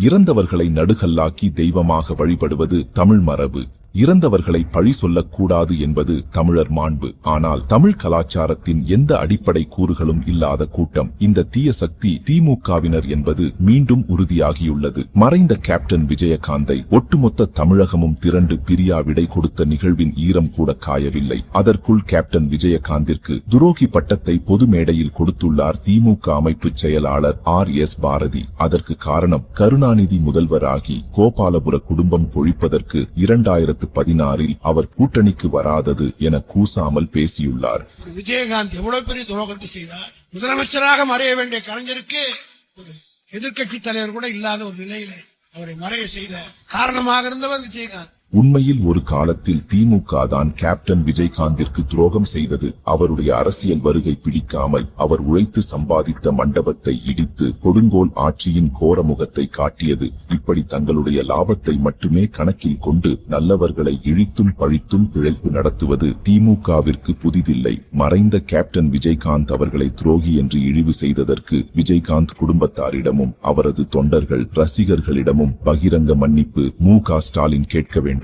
இறந்தவர்களை நடுகல்லாக்கி தெய்வமாக வழிபடுவது தமிழ் மரபு. இறந்தவர்களை பழி சொல்லக்கூடாது என்பது தமிழர் மாண்பு. ஆனால் தமிழ் கலாச்சாரத்தின் எந்த அடிப்படை கூறுகளும் இல்லாத கூட்டம் இந்த தீய சக்தி திமுகவினர் என்பது மீண்டும் உறுதியாகியுள்ளது. மறைந்த கேப்டன் விஜயகாந்தை ஒட்டுமொத்த தமிழகமும் திரண்டு பிரியா விடை கொடுத்த நிகழ்வின் ஈரம் கூட காயவில்லை. அதற்குள் கேப்டன் விஜயகாந்திற்கு துரோகி பட்டத்தை பொது மேடையில் கொடுத்துள்ளார் திமுக அமைப்பு செயலாளர் ஆர் எஸ் பாரதி. அதற்கு காரணம் கருணாநிதி முதல்வராகி கோபாலபுர குடும்பம் பொழிப்பதற்கு இரண்டாயிரத்து பதினாறில் அவர் கூட்டணிக்கு வராதது என கூசாமல் பேசியுள்ளார். விஜயகாந்த் எவ்வளவு பெரிய துரோகத்தை செய்தார்? முதலமைச்சராக மறைய வேண்டிய கலைஞருக்கு ஒரு எதிர்க்கட்சி தலைவர் கூட இல்லாத ஒரு நிலையில அவரை மறைய செய்த காரணமாக இருந்தவர் விஜயகாந்த். உண்மையில் ஒரு காலத்தில் திமுக தான் கேப்டன் விஜயகாந்திற்கு துரோகம் செய்தது. அவருடைய அரசியல் வருகை பிடிக்காமல் அவர் உழைத்து சம்பாதித்த மண்டபத்தை இடித்து கொடுங்கோல் ஆட்சியின் கோர முகத்தை காட்டியது. இப்படி தங்களுடைய லாபத்தை மட்டுமே கணக்கில் கொண்டு நல்லவர்களை இழித்தும் பழித்தும் பிழைப்பு நடத்துவது திமுகவிற்கு புதிதில்லை. மறைந்த கேப்டன் விஜயகாந்த் அவர்களை துரோகி என்று இழிவு செய்ததற்கு விஜயகாந்த் குடும்பத்தாரிடமும் அவரது தொண்டர்கள் ரசிகர்களிடமும் பகிரங்க மன்னிப்பு மு க ஸ்டாலின் கேட்க வேண்டும்.